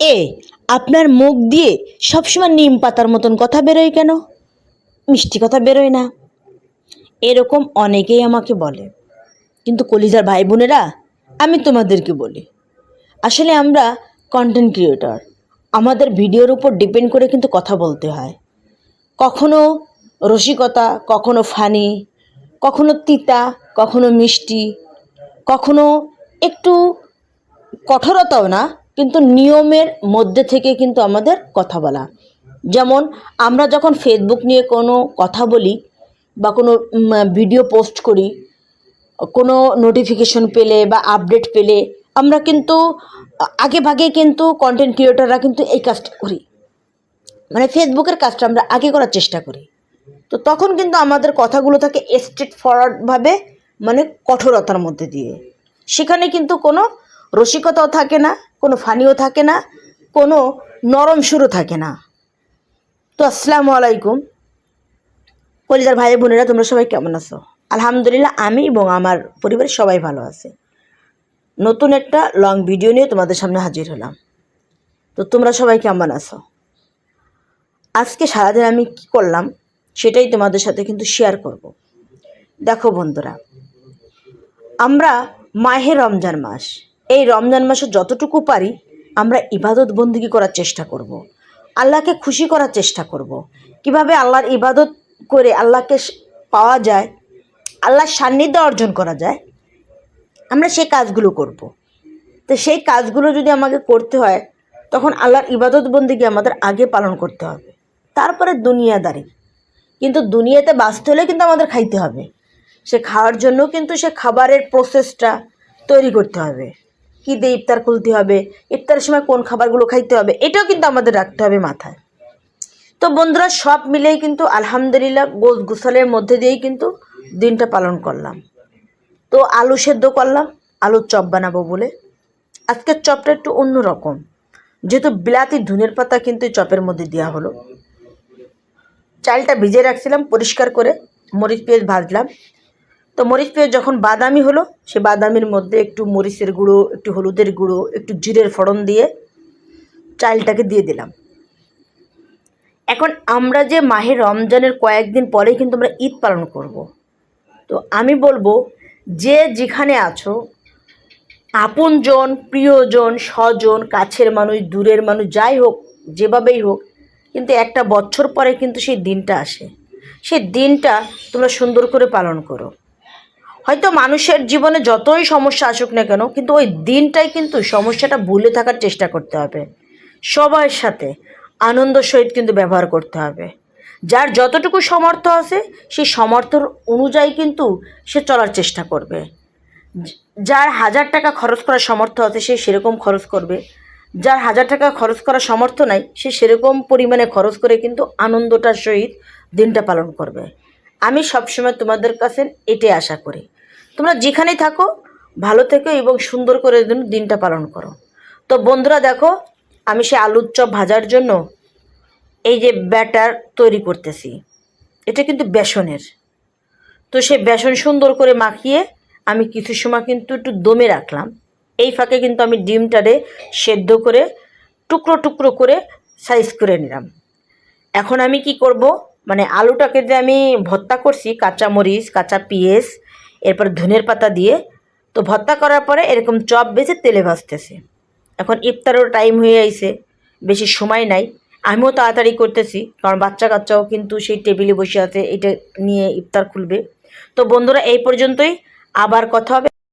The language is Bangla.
এ, আপনার মুখ দিয়ে সবসময় নিম পাতার মতন কথা বেরোয় কেন? মিষ্টি কথা বেরোয় না। এরকম অনেকেই আমাকে বলে। কিন্তু কলিজার ভাই বোনেরা আমি তোমাদেরকে বলি। আসলে আমরা কন্টেন্ট ক্রিয়েটর আমাদের ভিডিওর উপর ডিপেন্ড করে কিন্তু কথা বলতে হয়। কখনো রসিকতা, কখনো ফানি, কখনো তিতা, কখনো মিষ্টি, কখনো একটু কঠোরতাও না কিন্তু নিয়মের মধ্যে থেকে কিন্তু আমাদের কথা বলা। যেমন, আমরা যখন ফেসবুক নিয়ে কোনো কথা বলি বা কোনো ভিডিও পোস্ট করি, কোনো নোটিফিকেশন পেলে বা আপডেট পেলে, আমরা কিন্তু, আগে ভাগে কিন্তু কন্টেন্ট ক্রিয়েটররা কিন্তু এই কাজটা করি। মানে ফেসবুকের কাজটা আমরা আগে করার চেষ্টা করি। তো তখন কিন্তু আমাদের কথাগুলো থাকে স্ট্রেট ফরওয়ার্ডভাবে মানে কঠোরতার মধ্যে দিয়ে। সেখানে কিন্তু কোনো রসিকতাও থাকে না কোনো ফানিও থাকে না, কোনো নরম সুরও থাকে না। তো আসসালামু আলাইকুম। কলিজার ভাই বোনেরা, তোমরা সবাই কেমন আছো? আলহামদুলিল্লাহ, আমি এবং আমার পরিবারের সবাই ভালো আছে। নতুন একটা লং ভিডিও নিয়ে তোমাদের সামনে হাজির হলাম। তো তোমরা সবাই কেমন আছো? আজকে সারাদিন আমি কি করলাম, সেটাই তোমাদের সাথে কিন্তু শেয়ার করব। দেখো বন্ধুরা, আমরা মাহে রমজান মাস। এই রমজান মাসে যতটুকু পারি, আমরা ইবাদত বন্দিগি করার চেষ্টা করব। আল্লাহকে খুশি করার চেষ্টা করব। কীভাবে আল্লাহর ইবাদত করে আল্লাহকে পাওয়া যায়, আল্লাহর সান্নিধ্য অর্জন করা যায়, আমরা সেই কাজগুলো করব। তো সেই কাজগুলো যদি আমাকে করতে হয়, তখন আল্লাহর ইবাদত বন্দিকে আমাদের আগে পালন করতে হবে তারপরে দুনিয়াদারি কিন্তু দুনিয়াতে বাঁচতে হলে কিন্তু আমাদের খাইতে হবে সে খাওয়ার জন্য কিন্তু সে খাবারের প্রসেসটা তৈরি করতে হবে কী দিয়ে ইফতার খুলতে হবে? ইফতারের সময় কোন খাবারগুলো খাইতে হবে? এটাও কিন্তু আমাদের রাখতে হবে মাথায়। তো বন্ধুরা, সব মিলেই কিন্তু আলহামদুলিল্লাহ গোস গুসালের মধ্যে দিয়েই কিন্তু দিনটা পালন করলাম। তো আলু সেদ্ধ করলাম, আলুর চপ বানাবো বলে। আজকের চপটা একটু অন্যরকম। যেহেতু বিলাতি ধুনের পাতা কিন্তু চপের মধ্যে দেওয়া হলো। চালটা ভিজে রাখছিলাম, পরিষ্কার করে মরিচ পেঁয়াজ ভাজলাম। তো মরিচ পেঁয়াজ যখন বাদামি হলো, সে বাদামির মধ্যে একটু মরিচের গুঁড়ো, একটু হলুদের গুঁড়ো, একটু জিরের ফোড়ন দিয়ে চালটাকে দিয়ে দিলাম। এখন আমরা যে মাহে রমজানের কয়েকদিন পরেই কিন্তু আমরা ঈদ পালন করব। তো আমি বলব, যে যেখানে আছো, আপনজন, প্রিয়জন, স্বজন, কাছের মানুষ, দূরের মানুষ, যাই হোক, যেভাবেই হোক, কিন্তু একটা বছর পরে কিন্তু সেই দিনটা আসে। সেই দিনটা তোমরা সুন্দর করে পালন করো। হয়তো মানুষের জীবনে যতই সমস্যা আসুক না কেন, কিন্তু ওই দিনটাই কিন্তু সমস্যাটা ভুলে থাকার চেষ্টা করতে হবে। সবার সাথে আনন্দ সহিত কিন্তু ব্যবহার করতে হবে। যার যতটুকু সমর্থ আছে, সেই সমর্থর অনুযায়ী কিন্তু সে চলার চেষ্টা করবে। যার হাজার টাকা খরচ করার সমর্থ আছে, সে সেরকম খরচ করবে। যার হাজার টাকা খরচ করার সামর্থ্য নাই, সে সেরকম পরিমাণে খরচ করে কিন্তু আনন্দটার সহিত দিনটা পালন করবে। আমি সবসময় তোমাদের কাছে এটাই আশা করি। তোমরা যেখানেই থাকো, ভালো থেকো এবং সুন্দর করে দিনটা পালন করো। তো বন্ধুরা দেখো, আমি সে আলুর চপ ভাজার জন্য এই যে ব্যাটার তৈরি করতেছি। এটা কিন্তু বেসনের। তো সে বেসন সুন্দর করে মাখিয়ে আমি কিছু সময় কিন্তু একটু দমে রাখলাম। এই ফাঁকে কিন্তু আমি ডিমটারে সেদ্ধ করে টুকরো টুকরো করে সাইজ করে নিলাম। এখন আমি কি করব? মানে আলুটাকে যে আমি ভর্তা করছি কাঁচা মরিচ কাঁচা পেঁয়াজ এরপর ধনের পাতা দিয়ে তো ভর্তা করার পরে এরকম চপ বেছে তেলে ভাজতেছে। এখন ইফতারও টাইম হয়ে আইছে, বেশি সময় নাই। আমিও তাড়াতাড়ি করতেছি, কারণ বাচ্চা কাচ্চাও কিন্তু সেই টেবিলে বসে আছে, এটা নিয়ে ইফতার খুলবে। তো বন্ধুরা, এই পর্যন্তই। আবার কথা হবে।